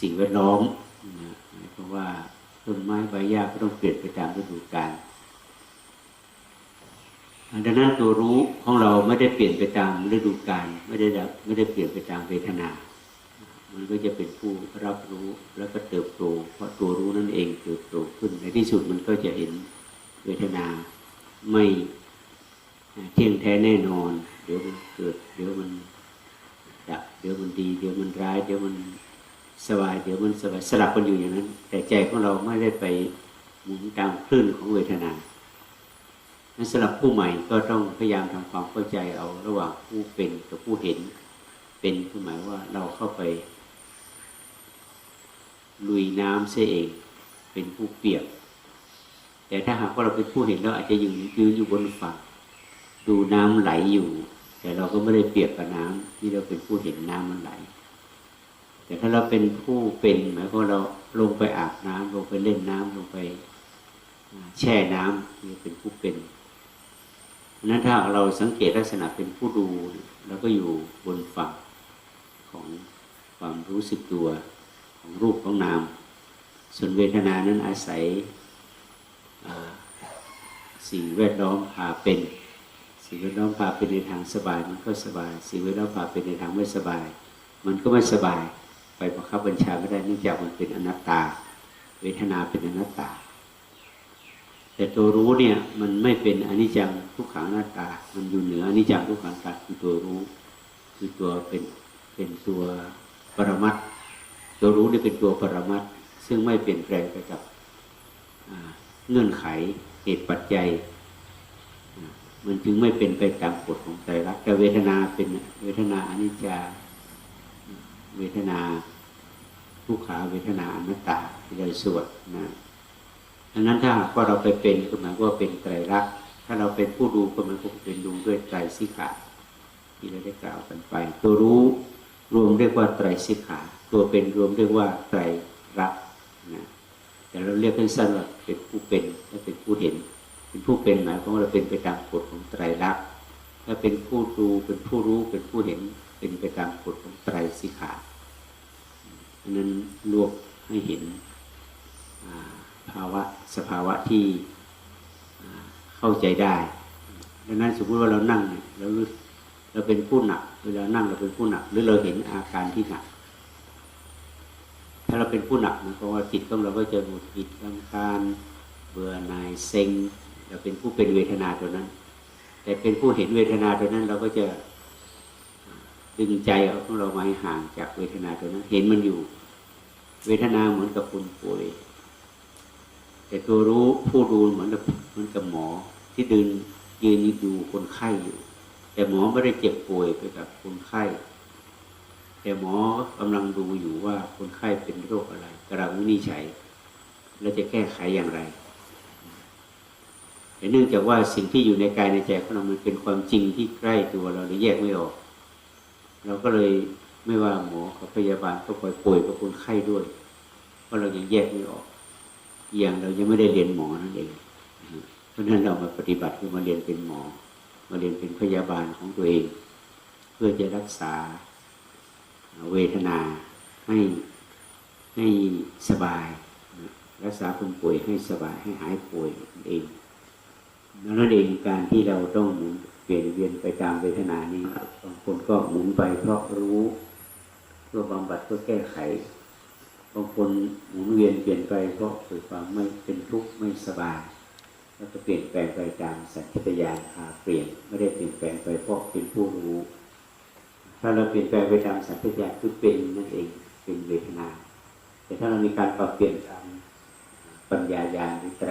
สิ่งแวดล้อมนะเพราะว่าต้นไม้ใบหญ้าก็ต้องเปลี่ยนไปตามฤดูกาลดังนั้นตัวรู้ของเราไม่ได้เปลี่ยนไปตามฤดูกาลไม่ได้ไม่ได้เปลี่ยนไปตามเวทนา มันก็จะเป็นผู้รับรู้แล้วก็เติบโต เพราะตัวรู้นั่นเองเติบโตขึ้นในที่สุดมันก็จะเห็นเวทนาไม่เที่ยงแท้แน่นอน เดี๋ยวมันเกิด เดี๋ยวมันดับเดี๋ยวมันดี เดี๋ยวมันร้าย เดี๋ยวมัน สบายเดี๋ยวมันสบายสลับกันอยู่อย่างนั้น แต่ใจของเราไม่ได้ไปหมุนตามคลื่นของเวทนานั้นสำหรับผู้ใหม่ก็ต้องพยายามทำความเข้าใจเอาระหว่างผู้เป็นกับผู้เห็น เป็นคือหมายว่าเราเข้าไป ลุยน้ำเสียเอง เป็นผู้เปียก แต่ถ้าหากว่าเราเป็นผู้เห็นเราอาจจะยืนยืนอยู่บนฝั่งดูน้ำไหลอยู่ แต่เราก็ไม่ได้เปียกกับน้ำที่เราเป็นผู้เห็นน้ำมันไหล แต่ถ้าเราเป็นผู้เป็นหมายความว่าเราลงไปอาบน้ำลงไปเล่นน้ำลงไปแช่น้ำนี่เป็นผู้เป็นนั้นถ้าเราสังเกตลักษณะเป็นผู้ดูเราก็อยู่บนฝั่งของความรู้สึกตัวของรูปของนาม ส่วนเวทนานั้นอาศัยสิ่งแวดล้อมพาเป็น สิ่งแวดล้อมพาเป็นในทางสบาย มันก็สบาย สิ่งแวดล้อมพาเป็นในทางไม่สบาย มันก็ไม่สบาย ไปบังคับบัญชาไม่ได้เนื่องจากมันเป็นอนัตตา เวทนาเป็นอนัตตา แต่ตัวรู้เนี่ยมันไม่เป็นอนิจจังทุกขังอนัตตา มันอยู่เหนืออนิจจังทุกขังอนัตตาคือตัวรู้ คือตัวเป็นเป็นตัวปรมัตตัวรู้นี่เป็นตัวปรมัตซึ่งไม่เปลี่ยนแปลงไปกับเงื่อนไขเหตุปัจจัยมันจึงไม่เป็นไปตามกฎของใจรักแต่เวทนาเป็นเวทนาอนิจจา เวทนา ทุกขาเวทนาอนัตตาที่เราสวดนะดังนั้นถ้าว่าเราไปเป็นก็หมายว่าเป็นไตรลักษณ์ถ้าเราเป็นผู้ดูก็หมายว่าเป็นดูด้วยไตรสิกขาที่เราได้กล่าวกันไป ตัวรู้รวมเรียกว่าไตรสิกขา ตัวเป็นรวมเรียกว่าไตรลักษณ์นะแต่เราเรียกสั้นๆว่าเป็นผู้เป็นและเป็นผู้เห็น เป็นผู้เป็นหมายความว่าเราเป็นไปตามกฎของไตรลักษณ์ถ้าเป็นผู้ดูเป็นผู้รู้เป็นผู้เห็นเป็นไปตามกฎของไตรสิกขา นนั้นรวบให้เห็นภาวะสภาวะที่เข้าใจได้ดังนั้นสมมติว่าเรานั่งเนี่ยเราเราเป็นผู้หนักเวลานั่งเราเป็นผู้หนัก หรือเราเห็นอาการที่หนัก ถ้าเราเป็นผู้หนักนะเพราะว่าจิตของเราก็จะหงุดหงิดรำคาญเบื่อหน่ายเซ็งเราเป็นผู้เป็นเวทนาตัวนั้น แต่เป็นผู้เห็นเวทนาตัวนั้นเราก็จะ ดึงใจของเรามาให้ห่างจากเวทนาตัวนั้น เห็นมันอยู่ เวทนาเหมือนกับคนป่วยแต่ตัวรู้ผู้ดูเหมือนกับเหมือนกับหมอ ที่ดึงยืนดูคนไข้อยู่ แต่หมอไม่ได้เจ็บป่วยไปกับคนไข้ แต่หมอกำลังดูอยู่ว่าคนไข้เป็นโรคอะไรกำลังวินิจฉัยแล้วจะแก้ไขอย่างไรแต่เนื่องจากว่าสิ่งที่อยู่ในกายในใจของเรามันเป็นความจริงที่ใกล้ตัวเราเลยแยกไม่ออก เราก็เลยไม่ว่าหมอกับพยาบาลก็ป่วยป่วยกับคนไข้ด้วย เพราะเรายังแยกไม่ออก อย่างเรายังไม่ได้เรียนหมอนั่นเองเพราะนั้นเรามาปฏิบัติคือมาเรียนเป็นหมอ มาเรียนเป็นพยาบาลของตัวเอง เพื่อจะรักษาเวทนาให้ให้สบายรักษาคนป่วยให้สบายให้หายป่วยเองนั่นเองการที่เราต้อง ปลี่ยนเวียนไปตามเวทนานี้บางคนก็หมุนไปเพราะรู้เพื่อบำบัดเพื่อแก้ไขบางคนหมุนเวียนเปลี่ยนไปเพราะเกิดความไม่เป็นทุกข์ไม่สบายแล้วก็เปลี่ยนแปลงไปตามสัญชาตญาณพาเปลี่ยนไม่ได้เปลี่ยนแปลงไปเพราะเป็นผู้รู้ ถ้าเราเปลี่ยนแปลงไปตามสัญชาตญาณคือเป็นนั่นเองเป็นเวทนา แต่ถ้าเรามีการปรับเปลี่ยนตามปัญญาญาณหรือไตร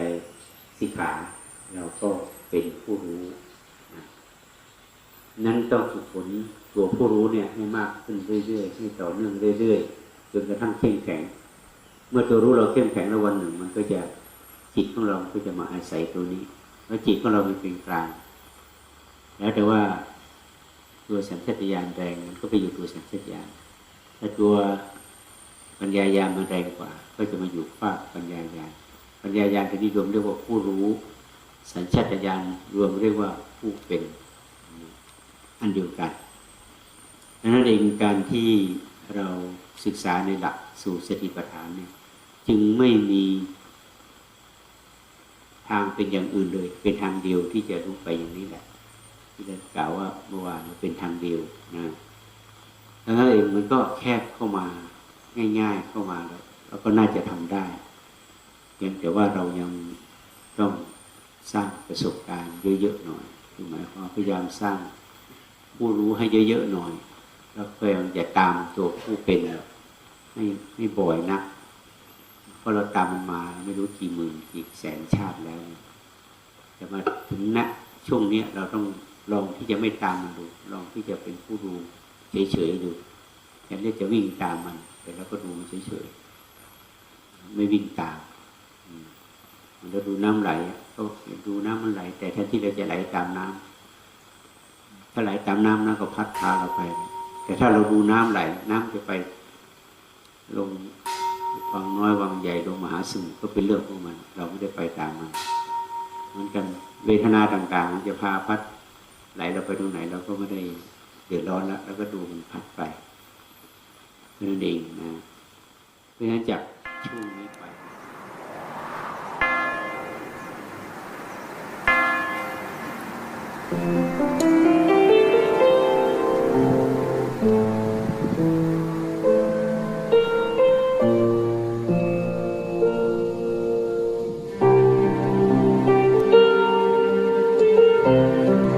สิกขาเราก็เป็นผู้รู้ นั้นต้องฝึกฝนตัวผู้รู้เนี่ยให้มากขึ้นเรื่อยๆให้ต่อเนื่องเรื่อยๆจนกระทั่งเข้มแข็ง เมื่อตัวรู้เราเข้มแข็งแล้ววันหนึ่ง มันก็จะจิตของเราก็จะมาอาศัยตัวนี้ แล้วจิตของเราเป็นกลาง แล้วแต่ว่าตัวสัญชาตญาณแรงมันก็ไปอยู่ตัวสัญชาตญาณถ้าตัวปัญญายาณมันแรงกว่า ก็จะมาอยู่ฝากปัญญายาณปัญญายาณที่นิยมเรียกว่าผู้รู้ สัญชาตญาณรวมเรียกว่าผู้เป็น อันเดียวกันดังนั้นเองการที่เราศึกษาในหลักสู่สติปัฏฐานเนี่ยจึงไม่มีทางเป็นอย่างอื่นเลย เป็นทางเดียวที่จะรู้ไปอย่างนี้แหละ ที่ได้กล่าวว่าเมื่อวานมันเป็นทางเดียวนะแล้วนั่นเองมันก็แคบเข้ามาง่าย ๆเข้ามาแล้วเราก็น่าจะทำได้เพียงแต่ว่าเรายังต้องสร้างประสบการณ์เยอะๆหน่อยคือหมายความว่าพยายามสร้าง ผู้รู้ให้เยอะๆหน่อย แล้วพยายามจะตามตัวผู้เป็นให้ไม่บ่อยนักเพราะเราตามมันมาไม่รู้กี่หมื่นกี่แสนชาติแล้วเนี่ยแต่มาถึงณช่วงเนี้ยเราต้องลองที่จะไม่ตามมันดู ลองที่จะเป็นผู้ดูเฉยๆดูแทนที่จะวิ่งตามมัน แต่เราก็ดูมันเฉยๆไม่วิ่งตามอืมเราดูน้ำไหลก็ดูน้ำมันไหล แต่แทนที่เราจะไหลตามน้ำ ถ้าไหลตามน้ำน้ำก็พัดพาเราไป แต่ถ้าเราดูน้ำไหล น้ำจะไป ลงวังน้อยวังใหญ่ลงมหาสมุทรก็เป็นเรื่องของมัน เราไม่ได้ไปตามมันเหมือนกันเวทนาต่างๆ มันจะพาพัดไหลเราไปตรงไหน เราก็ไม่ได้เดือดร้อนแล้วเราก็ดูมันพัดไปนั่นเองนะเพราะฉะนั้นจากช่วงนี้ไปเ Música